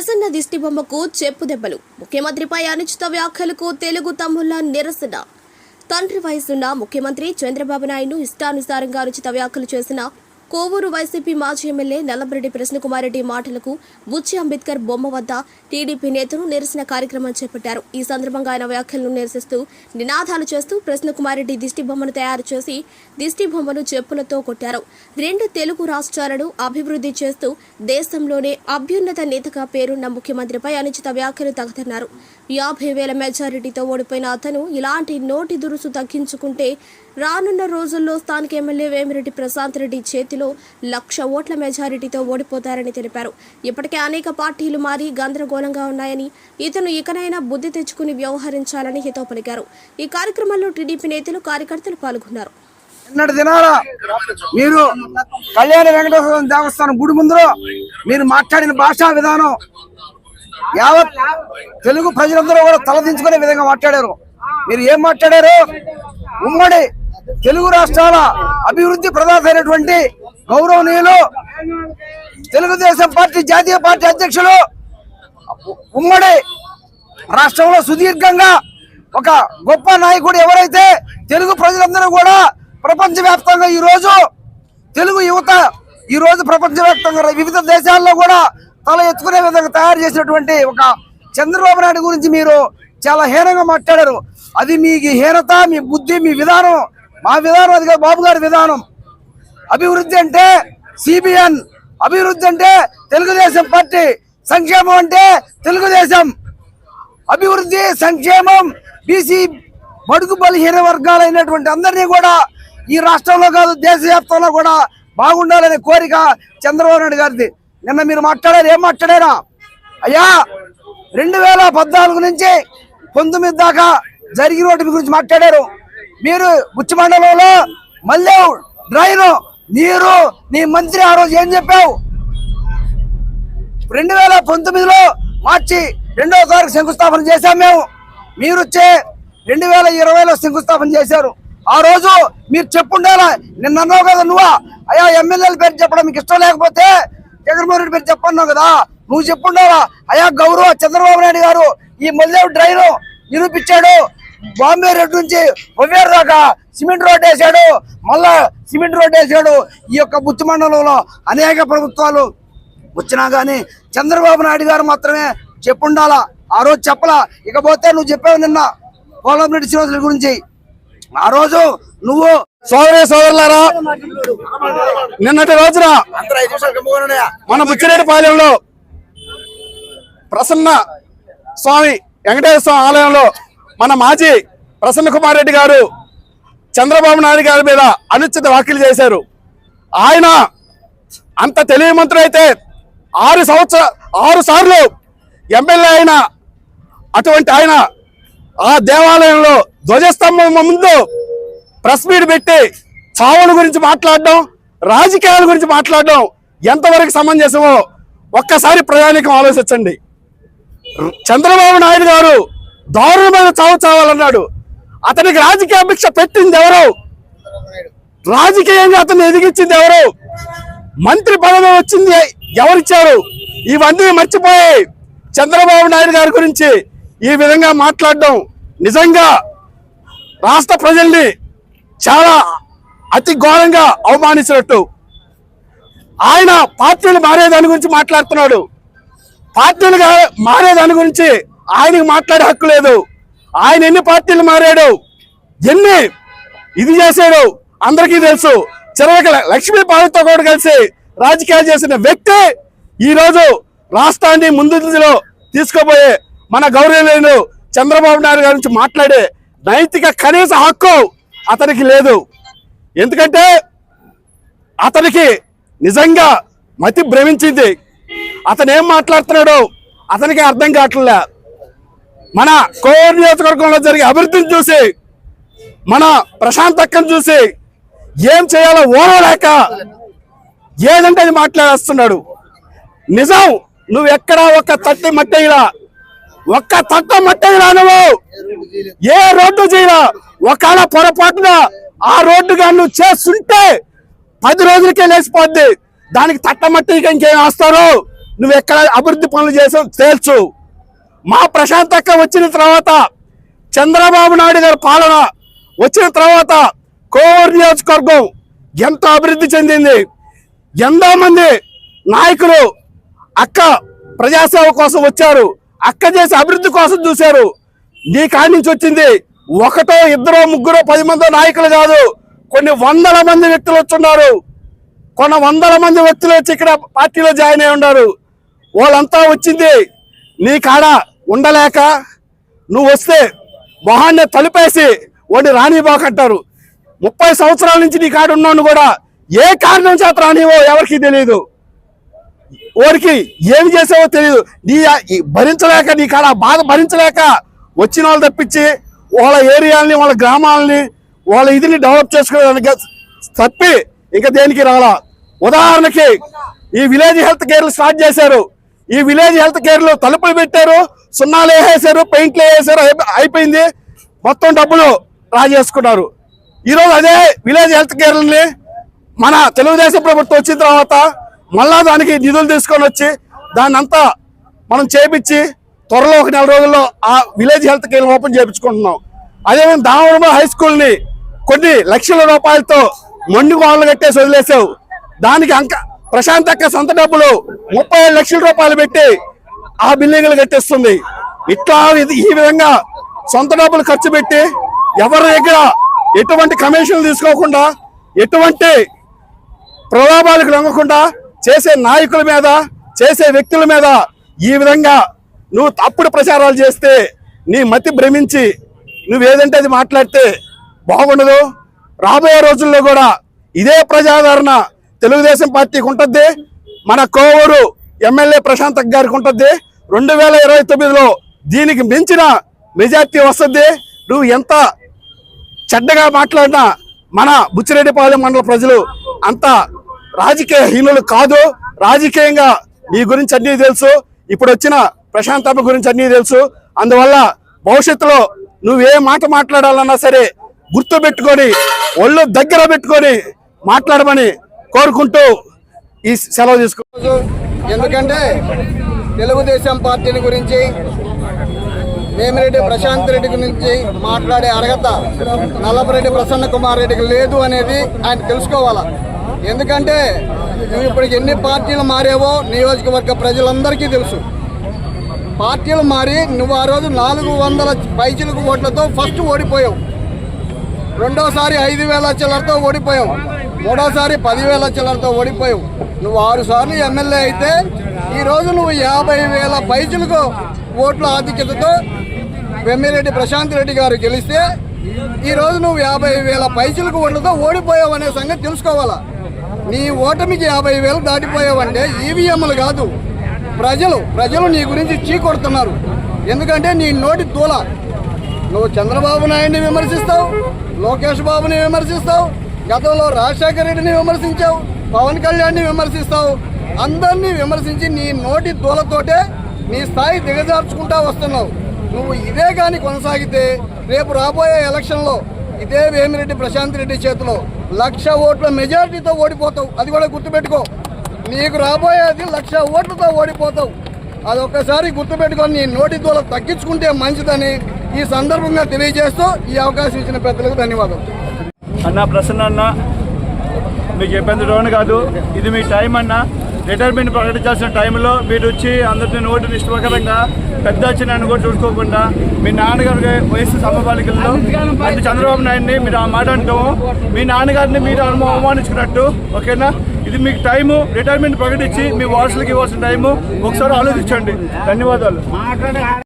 ప్రసన్న దిష్టిబొమ్మకు చెప్పు దెబ్బలు. ముఖ్యమంత్రిపై అనుచిత వ్యాఖ్యలకు తెలుగు తమ్ముళ్ళ నిరసన. తండ్రి వయసున్న ముఖ్యమంత్రి చంద్రబాబు నాయుడు ఇష్టానుసారంగా అనుచిత వ్యాఖ్యలు చేసిన కోవూరు వైసీపీ మాజీ ఎమ్మెల్యే నల్లబరెడ్డి ప్రశ్నకుమార్రెడ్డి మాటలకు బుచ్చి అంబేద్కర్ బొమ్మ వద్ద టీడీపీ నేతలు నిరసన కార్యక్రమం చేపట్టారు. ఈ సందర్భంగా ఆయన వ్యాఖ్యలను నిరసిస్తూ నినాదాలు చేస్తూ ప్రశ్నకుమార్ రెడ్డి దిష్టి బొమ్మను తయారు చేసి దిష్టి బొమ్మను చెప్పులతో కొట్టారు. రెండు తెలుగు రాష్ట్రాలను అభివృద్ధి చేస్తూ దేశంలోనే అభ్యున్నత నేతగా పేరున్న ముఖ్యమంత్రిపై అనుచిత వ్యాఖ్యలు తగదన్నారు. యాభై వేల మెజారిటీతో ఓడిపోయిన అతను ఇలాంటి నోటి దురుసు తగ్గించుకుంటే రానున్న రోజుల్లో స్థానిక ఎమ్మెల్యే వేమిరెడ్డి ప్రశాంత్ రెడ్డి చేతిలో లక్ష ఓట్ల మెజారిటీతో ఓడిపోతారని తెలిపారు. ఇప్పటికే అనేక పార్టీలు మారి గందరగోళంగా ఉన్నాయని ఇతను ఇకనైనా బుద్ధి తెచ్చుకుని వ్యవహరించాలని హితవు పలికారు. ఈ కార్యక్రమంలో టీడీపీ నేతలు కార్యకర్తలు పాల్గొన్నారు. నిన్నటి దినాల మీరు కళ్యాణ వెంకటేశ్వర దేవస్థానం గుడి ముందు మీరు మాట్లాడిన భాషా విధానం యావత్ తెలుగు ప్రజలందరూ కూడా తలదించుకునే విధంగా మాట్లాడారు. మీరు ఏం మాట్లాడారు? ఉమ్మడి తెలుగు రాష్ట్రాల అభివృద్ధి ప్రదాత అయినటువంటి గౌరవనీయులు తెలుగుదేశం పార్టీ జాతీయ పార్టీ అధ్యక్షులు ఉమ్మడి రాష్ట్రంలో సుదీర్ఘంగా ఒక గొప్ప నాయకుడు ఎవరైతే తెలుగు ప్రజలందరూ కూడా ప్రపంచవ్యాప్తంగా ఈరోజు తెలుగు యువత ఈరోజు ప్రపంచవ్యాప్తంగా వివిధ దేశాల్లో కూడా తల ఎత్తుకునే విధంగా తయారు చేసినటువంటి ఒక చంద్రబాబు నాయుడు గురించి మీరు చాలా హీనంగా మాట్లాడారు. అది మీ హీనత మీ బుద్ధి మీ విధానం మా విధానం అది కాదు బాబు గారి విధానం. అభివృద్ధి అంటే సిబిఎన్. అభివృద్ధి అంటే తెలుగుదేశం పార్టీ. సంక్షేమం అంటే తెలుగుదేశం. అభివృద్ధి సంక్షేమం బీసీ బడుగు బలహీన వర్గాలైనటువంటి అందరినీ కూడా ఈ రాష్ట్రంలో కాదు దేశవ్యాప్తంలో కూడా బాగుండాలనే కోరిక చంద్రబాబు నాయుడు గారిది. నిన్న మీరు మాట్లాడారు ఏం మాట్లాడారా? అయ్యా రెండు వేల పద్నాలుగు నుంచి పంతొమ్మిది దాకా జరిగిన వాటి గురించి మాట్లాడారు. మీరు బుచ్చి మండలంలో మళ్ళీ డ్రైను నీరు నీ మంత్రి ఆ రోజు ఏం చెప్పావు? రెండు వేల పంతొమ్మిదిలో మార్చి రెండవ తారీఖు శంకుస్థాపన చేశాం మేము. మీరు వచ్చే రెండు వేల ఇరవైలో శంకుస్థాపన చేశారు. ఆ రోజు మీరు చెప్పుండాలా? నిన్న అన్నావు కదా నువ్వా? అయ్యా ఎమ్మెల్యేల పేరు చెప్పడం మీకు ఇష్టం లేకపోతే జగన్మోహన్ రెడ్డి పేరు చెప్పన్నావు కదా? నువ్వు చెప్పుండాలా? అయ్యా గౌరవ చంద్రబాబు నాయుడు గారు ఈ మల్లె డ్రైను నిరూపించాడు. బాంబే రోడ్ నుంచి ఒవ్వేరు దాకా సిమెంట్ రోడ్ వేసాడు. మళ్ళా సిమెంట్ రోడ్ వేసాడు. ఈ యొక్క బుచ్చి మండలంలో అనేక ప్రభుత్వాలు వచ్చినా కానీ చంద్రబాబు నాయుడు గారు మాత్రమే చెప్పుండాలా? ఆ రోజు చెప్పలా? ఇకపోతే నువ్వు చెప్పావు నిన్న పోలంరెడ్డి శ్రీనివాసుల గురించి. ఆ రోజు నువ్వు సోదరి సోదరులారా నిన్నటి రోజున మన బుచ్చిరెడ్డిపాలెంలో ప్రసన్న స్వామి వెంకటేశ్వర స్వామి ఆలయంలో మన మాజీ ప్రసన్న కుమార్ రెడ్డి గారు చంద్రబాబు నాయుడు గారి మీద అనుచిత వ్యాఖ్యలు చేశారు. ఆయన అంత తెలివి మంత్రులైతే ఆరు సంవత్సర ఆరు సార్లు ఎమ్మెల్యే అయిన అటువంటి ఆయన ఆ దేవాలయంలో ధ్వజస్తంభం ముందు ప్రెస్ మీట్ పెట్టి చావుల గురించి మాట్లాడడం రాజకీయాల గురించి మాట్లాడడం ఎంతవరకు సమంజసమో ఒక్కసారి ప్రయాణికం ఆలోచించండి. చంద్రబాబు నాయుడు గారు దారుణమైన చావు చావాలన్నాడు. అతనికి రాజకీయ అభిక్ష పెట్టింది ఎవరు? రాజకీయంగా అతన్ని ఎదిగించింది ఎవరు? మంత్రి పదవి వచ్చింది ఎవరిచ్చారు? ఇవన్నీ మర్చిపోయి చంద్రబాబు నాయుడు గారి గురించి ఈ విధంగా మాట్లాడడం నిజంగా రాష్ట్ర ప్రజల్ని చాలా అతి ఘోరంగా అవమానించినట్టు. ఆయన పార్టీలు మారేదాని గురించి మాట్లాడుతున్నాడు. పార్టీలు మారేదాని గురించి ఆయనకు మాట్లాడే హక్కు లేదు. ఆయన ఎన్ని పార్టీలు మారాడు? ఎన్ని? ఇది చేశాడు. అందరికీ తెలుసు. చివరికి లక్ష్మీ పార్వతితో కూడా కలిసి రాజకీయాలు చేసిన వ్యక్తి ఈ రోజు రాష్ట్రాన్ని ముందులో తీసుకోబోయే మన గౌరవలేను చంద్రబాబు నాయుడు గారి నుంచి మాట్లాడే నైతిక కనీస హక్కు అతనికి లేదు. ఎందుకంటే అతనికి నిజంగా మతి భ్రమించింది. అతను ఏం మాట్లాడుతున్నాడో అతనికి అర్థం కావట్లే. మన కోవూరు నియోజకవర్గంలో జరిగే అభివృద్ధిని చూసి మన ప్రశాంత్ అక్కను చూసి ఏం చేయాలో ఓనలేక ఏదంటే అది మాట్లాడేస్తున్నాడు. నిజం నువ్వు ఎక్కడ ఒక్క తట్టి మట్టయిలా ఒక్క తట్ట మట్టయిలా నువ్వు ఏ రోడ్డు చేయరా ఒకవేళ పొరపాటున ఆ రోడ్డుగా నువ్వు చేస్తుంటే పది రోజులకే లేచిపోద్ది. దానికి తట్టమట్టి ఇంకేం వేస్తారు నువ్వు ఎక్కడ అభివృద్ధి పనులు చేసావు తేల్చు. మా ప్రశాంత్ అక్క వచ్చిన తర్వాత చంద్రబాబు నాయుడు గారి పాలన వచ్చిన తర్వాత కోవూరు నియోజకవర్గం ఎంతో అభివృద్ధి చెందింది. ఎంతో మంది నాయకులు అక్క ప్రజాసేవ కోసం వచ్చారు. అక్క చేసే అభివృద్ధి కోసం చూశారు. నీ కాడి నుంచి వచ్చింది ఒకటో ఇద్దరో ముగ్గురో పది మందో నాయకులు కాదు. కొన్ని వందల మంది వ్యక్తులు వచ్చున్నారు. కొన్ని వందల మంది వ్యక్తులు వచ్చి ఇక్కడ పార్టీలో జాయిన్ అయి ఉన్నారు. వాళ్ళంతా వచ్చింది. నీ కాడ ఉండలేక నువ్వు వస్తే మొహాన్ని తలుపేసి వాడిని రానివ్వకంటారు. ముప్పై సంవత్సరాల నుంచి నీ కాడ ఉన్నాను కూడా ఏ కారణం చేత రానివో ఎవరికి తెలియదు వారికి ఏమి చేసావో తెలియదు నీ భరించలేక నీ కాడ బాధ భరించలేక వచ్చిన వాళ్ళు తప్పించి వాళ్ళ ఏరియాలని వాళ్ళ గ్రామాలని వాళ్ళ ఇదిని డెవలప్ చేసుకోవడానికి తప్పి ఇంకా దేనికి రాలా? ఉదాహరణకి ఈ విలేజ్ హెల్త్ కేర్లు స్టార్ట్ చేశారు. ఈ విలేజ్ హెల్త్ కేర్లో తలుపులు పెట్టారు సున్నాలు వేసేసారు పెయింట్లు వేసేసారు అయిపో- అయిపోయింది. మొత్తం డబ్బులు రాజేసుకున్నారు ఈరోజు అదే విలేజ్ హెల్త్ కేర్ని మన తెలుగుదేశం ప్రభుత్వం వచ్చిన తర్వాత మళ్ళా దానికి నిధులు తీసుకొని వచ్చి దాన్ని అంతా మనం చేపించి త్వరలో ఒక నెల రోజుల్లో ఆ విలేజ్ హెల్త్ కేర్ ఓపెన్ చేయించుకుంటున్నాం అదేవిధంగా దామరమ హై స్కూల్ని కొన్ని లక్షల రూపాయలతో మొండి గోడలు కట్టేసి వదిలేసావు. దానికి అంక ప్రశాంత్ అక్క సొంత డబ్బులు ముప్పై లక్షల రూపాయలు పెట్టి ఆ బిల్డింగ్లు కట్టిస్తుంది. ఇట్లా ఇది ఈ విధంగా సొంత డబ్బులు ఖర్చు పెట్టి ఎవరి దగ్గర ఎటువంటి కమిషన్లు తీసుకోకుండా ఎటువంటి ప్రలోభాలకు లొంగకుండా చేసే నాయకుల మీద చేసే వ్యక్తుల మీద ఈ విధంగా నువ్వు తప్పుడు ప్రచారాలు చేస్తే నీ మతి భ్రమించి నువ్వేదంటే అది మాట్లాడితే బాగుండదు. రాబోయే రోజుల్లో కూడా ఇదే ప్రజాదరణ తెలుగుదేశం పార్టీకి ఉంటుంది మన కోవూరు ఎమ్మెల్యే ప్రశాంత్ గారికి ఉంటుంది రెండు వేల ఇరవై తొమ్మిదిలో దీనికి మించిన మెజార్టీ వస్తుంది నువ్వు ఎంత చెడ్డగా మాట్లాడినా మన బుచ్చిరెడ్డిపాలెం మండల ప్రజలు అంత రాజకీయ హీనులు కాదు. రాజకీయంగా నీ గురించి అన్నీ తెలుసు. ఇప్పుడు వచ్చిన ప్రశాంతమ్మ గురించి అన్నీ తెలుసు. అందువల్ల భవిష్యత్తులో నువ్వే మాట మాట్లాడాలన్నా సరే గుర్తు పెట్టుకొని ఒళ్ళు దగ్గర పెట్టుకొని మాట్లాడమని కోరుకుంటూ ఈ సెలవు తీసుకు ఎందుకంటే తెలుగుదేశం పార్టీని గురించి వేమిరెడ్డి ప్రశాంత్ రెడ్డి గురించి మాట్లాడే అర్హత నల్లపరెడ్డి ప్రసన్న కుమార్ రెడ్డికి లేదు అనేది ఆయన తెలుసుకోవాలా? ఎందుకంటే నువ్వు ఇప్పుడు ఎన్ని పార్టీలు మారావో నియోజకవర్గ ప్రజలందరికీ తెలుసు. పార్టీలు మారి నువ్వు ఆ రోజు నాలుగు వందల పైచిలకు ఓట్లతో ఫస్ట్ ఓడిపోయావు. రెండోసారి ఐదు వేల చిల్లరతో ఓడిపోయావు. మూడోసారి పదివేల చిల్లరతో ఓడిపోయావు. నువ్వు ఆరు సార్లు ఎమ్మెల్యే అయితే ఈ రోజు నువ్వు యాభై వేల పైచులకు ఓట్ల ఆధిక్యతతో వెమ్మిరెడ్డి ప్రశాంత్ రెడ్డి గారు గెలిస్తే ఈ రోజు నువ్వు యాభై వేల పైచులకు ఓట్లతో ఓడిపోయావు అనే సంగతి తెలుసుకోవాలా? నీ ఓటమికి యాభై వేలు దాటిపోయావంటే ఈవీఎంలు కాదు. ప్రజలు ప్రజలు నీ గురించి చీకొడుతున్నారు ఎందుకంటే నీ నోటి తూల నువ్వు చంద్రబాబు నాయుడిని విమర్శిస్తావు లోకేష్ బాబుని విమర్శిస్తావు గతంలో రాజశేఖర రెడ్డిని విమర్శించావు పవన్ కళ్యాణ్ని విమర్శిస్తావు. అందరినీ విమర్శించి నీ నోటి దూలతోటే నీ స్థాయి దిగజార్చుకుంటా వస్తున్నావు. నువ్వు ఇదే కానీ కొనసాగితే రేపు రాబోయే ఎలక్షన్లో ఇదే వేమిరెడ్డి ప్రశాంత్ రెడ్డి చేతిలో లక్ష ఓట్ల మెజారిటీతో ఓడిపోతావు. అది కూడా గుర్తుపెట్టుకో. నీకు రాబోయేది లక్ష ఓట్లతో ఓడిపోతావు. అది ఒక్కసారి గుర్తుపెట్టుకొని నీ నోటి దూల తగ్గించుకుంటే మంచిదని ఈ సందర్భంగా తెలియజేస్తూ ఈ అవకాశం ఇచ్చిన పెద్దలకు ధన్యవాదాలు. అన్న ప్రసన్న అన్న మీకు ఇబ్బంది లోన్ కాదు. ఇది మీ టైం అన్న. రిటైర్మెంట్ ప్రకటించాల్సిన టైంలో మీరు వచ్చి అందరినీ నోటు నిష్ప్రకారంగా పెద్ద చిన్న కూడా చూసుకోకుండా మీ నాన్నగారి వయసు సమబాలికల్లో అంటే చంద్రబాబు నాయుడిని మీరు ఆ మాట అంటాము. మీ నాన్నగారిని మీరు అవమానించుకున్నట్టు ఓకేనా? ఇది మీకు టైము. రిటైర్మెంట్ ప్రకటించి మీ వారసులకు ఇవ్వాల్సిన టైము. ఒకసారి ఆలోచించండి. ధన్యవాదాలు.